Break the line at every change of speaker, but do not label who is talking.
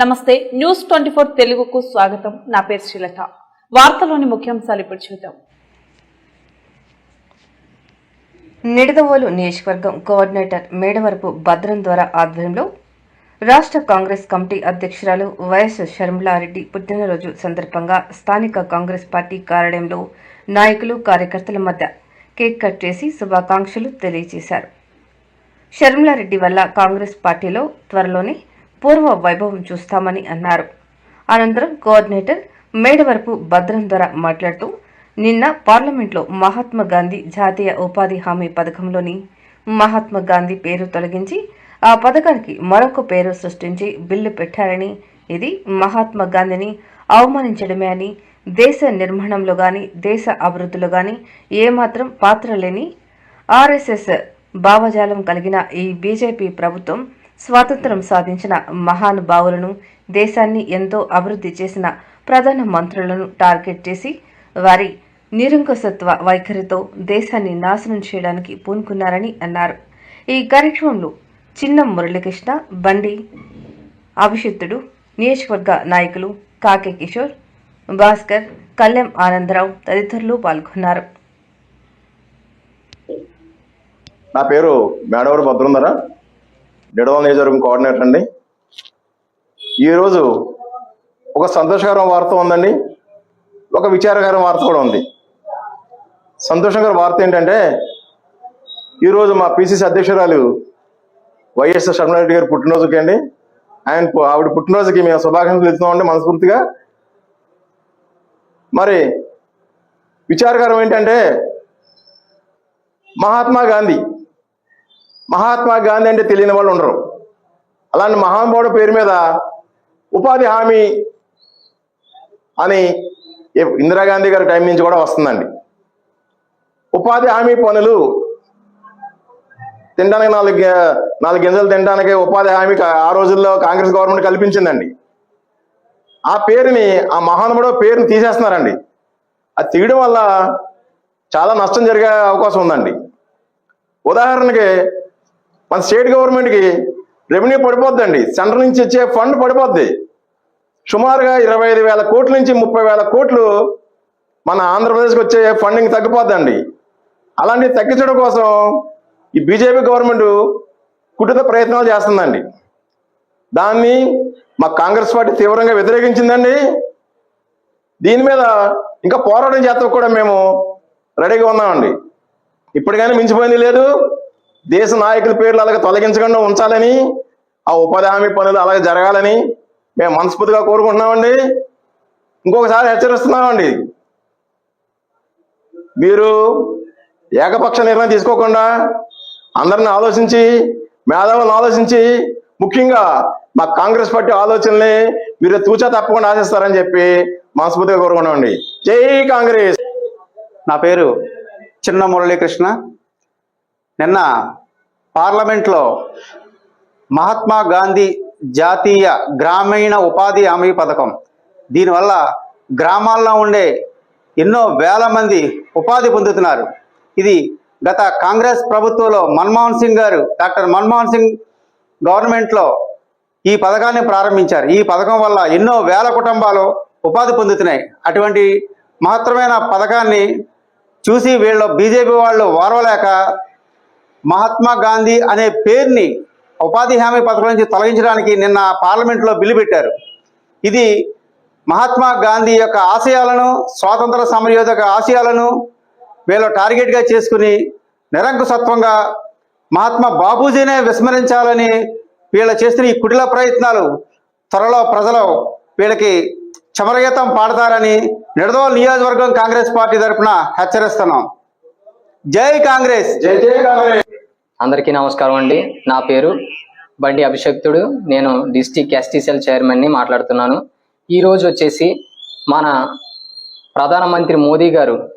నమస్తే news twenty four తెలుగుకు స్వాగతం. నా పేరు శ్రీలత. వార్తలోని ముఖ్యాంశాలు ఇప్పుడు చూద్దాం.
నిడదవోలు నియోజకవర్గం కోఆర్డినేటర్ మేడవరపు భద్రం ద్వారా ఆధ్వర్యంలో రాష్ట్ర కాంగ్రెస్ కమిటీ అధ్యక్షురాలు వైఎస్ షర్మిలారెడ్డి పుట్టినరోజు సందర్భంగా స్థానిక కాంగ్రెస్ పార్టీ కార్యాలయంలో నాయకులు కార్యకర్తల మధ్య కేక్ కట్ చేసి శుభాకాంక్షలు తెలియజేశారు. షర్మిలారెడ్డి వల్ల కాంగ్రెస్ పార్టీలో త్వరలోనే పూర్వ వైభవం చూస్తామని అన్నారు. అనంతరం కోఆర్డినేటర్ మేడవరపు భద్రం ద్వారా మాట్లాడుతూ నిన్న పార్లమెంట్లో మహాత్మా గాంధీ జాతీయ ఉపాధి హామీ పథకంలోని మహాత్మా గాంధీ పేరు తొలగించి ఆ పథకానికి మరొక పేరు సృష్టించి బిల్లు పెట్టారని ఇది మహాత్మా గాంధీని అవమానించడమే అని దేశ నిర్మాణంలో గాని దేశ అభివృద్ధిలో గాని ఏమాత్రం పాత్ర లేని ఆర్ఎస్ఎస్ భావజాలం కలిగిన ఈ బీజేపీ ప్రభుత్వం స్వాతంత్రం సాధించిన మహానుభావులను దేశాన్ని ఎంతో అభివృద్ధి చేసిన ప్రధాన మంత్రులను టార్గెట్ చేసి వారి నిరంకుశత్వ వైఖరితో దేశాన్ని నాశనం చేయడానికి పూనుకున్నారని అన్నారు. ఈ కార్యక్రమంలో చిన్న మురళీకృష్ణ బండి అభిషిత్తుడు నియోజకవర్గ నాయకులు కాకే కిషోర్ భాస్కర్ కళ్యాణ్ ఆనందరావు తదితరులు పాల్గొన్నారు.
నా పేరు మేడవరు భద్రంధర. నిడవల నియోజకవర్గం కోఆర్డినేటర్ అండి. ఈరోజు ఒక సంతోషకరం వార్త ఉందండి. ఒక విచారకరం వార్త కూడా ఉంది. సంతోషకర వార్త ఏంటంటే ఈరోజు మా పిసిసి అధ్యక్షురాలు వైఎస్ షర్మిలారెడ్డి గారి పుట్టినరోజుకి అండి ఆయన ఆవిడ పుట్టినరోజుకి మేము శుభాకాంక్షలు ఇస్తున్నామండి మనస్ఫూర్తిగా. మరి విచారకరం ఏంటంటే మహాత్మా గాంధీ మహాత్మా గాంధీ అంటే తెలియని వాళ్ళు ఉండరు. అలాంటి మహానుభావుడు పేరు మీద ఉపాధి హామీ అని ఇందిరాగాంధీ గారి టైం నుంచి కూడా వస్తుందండి. ఉపాధి హామీ పనులు తినడానికి నాలుగు నాలుగు గింజలు తినడానికి ఉపాధి హామీ ఆ రోజుల్లో కాంగ్రెస్ గవర్నమెంట్ కల్పించిందండి. ఆ పేరుని ఆ మహానుభావుడు పేరుని తీసేస్తున్నారండి. అది తీయడం వల్ల చాలా నష్టం జరిగే అవకాశం ఉందండి. ఉదాహరణకి మన స్టేట్ గవర్నమెంట్కి రెవెన్యూ పడిపోద్దండి. సెంటర్ నుంచి వచ్చే ఫండ్ పడిపోద్ది. సుమారుగా ఇరవై ఐదు వేల కోట్ల నుంచి ముప్పై వేల కోట్లు మన ఆంధ్రప్రదేశ్కి వచ్చే ఫండింగ్ తగ్గిపోద్దండి. అలాంటివి తగ్గించడం కోసం ఈ బీజేపీ గవర్నమెంట్ కుటుంబ ప్రయత్నాలు చేస్తుందండి. దాన్ని మా కాంగ్రెస్ పార్టీ తీవ్రంగా వ్యతిరేకించిందండి. దీని మీద ఇంకా పోరాటం చేస్తాం కూడా మేము రెడీగా ఉన్నామండి. ఇప్పటికైనా మించిపోయింది లేదు. దేశ నాయకుల పేర్లు అలాగే తొలగించకుండా ఉంచాలని ఆ ఉపాధి హామీ పనులు అలాగే జరగాలని మేము మనస్ఫూర్తిగా కోరుకుంటున్నామండి. ఇంకొకసారి హెచ్చరిస్తున్నామండి. మీరు ఏకపక్ష నిర్ణయం తీసుకోకుండా అందరిని ఆలోచించి మేధావులను ఆలోచించి ముఖ్యంగా మా కాంగ్రెస్ పార్టీ ఆలోచనల్ని మీరు తూచా తప్పకుండా ఆశిస్తారని చెప్పి మనస్ఫూర్తిగా కోరుకున్నామండి జై కాంగ్రెస్!
నా పేరు చిన్న మురళీకృష్ణ. నిన్న పార్లమెంట్లో మహాత్మా గాంధీ జాతీయ గ్రామీణ ఉపాధి హామీ పథకం. దీనివల్ల గ్రామాల్లో ఉండే ఎన్నో వేల మంది ఉపాధి పొందుతున్నారు. ఇది గత కాంగ్రెస్ ప్రభుత్వంలో మన్మోహన్ సింగ్ గారు డాక్టర్ మన్మోహన్ సింగ్ గవర్నమెంట్లో ఈ పథకాన్ని ప్రారంభించారు. ఈ పథకం వల్ల ఎన్నో వేల కుటుంబాలు ఉపాధి పొందుతున్నాయి. అటువంటి మహత్తరమైన పథకాన్ని చూసి వీళ్ళు బీజేపీ వాళ్ళు వారవలేక మహాత్మా గాంధీ అనే పేరుని ఉపాధి హామీ పథకం నుంచి తొలగించడానికి నిన్న పార్లమెంట్లో బిల్లు పెట్టారు. ఇది మహాత్మా గాంధీ యొక్క ఆశయాలను స్వాతంత్ర సమరయోధక ఆశయాలను వీళ్ళు టార్గెట్గా చేసుకుని నిరంకుశత్వంగా మహాత్మా బాబూజీనే విస్మరించాలని వీళ్ళు చేస్తున్న ఈ కుటిల ప్రయత్నాలు త్వరలో ప్రజలు వీళ్ళకి చమరగీతం పాడతారని నిడదోల్ నియోజకవర్గం కాంగ్రెస్ పార్టీ తరఫున హెచ్చరిస్తున్నాం. జై కాంగ్రెస్!
జై జై కాంగ్రెస్!
అందరికీ నమస్కారం అండి. నా పేరు బండి అభిషక్తుడు. నేను డిస్టిక్ ఎస్టీసీఎల్ చైర్మన్ని మాట్లాడుతున్నాను. ఈ రోజు వచ్చేసి మన ప్రధానమంత్రి మోదీ గారు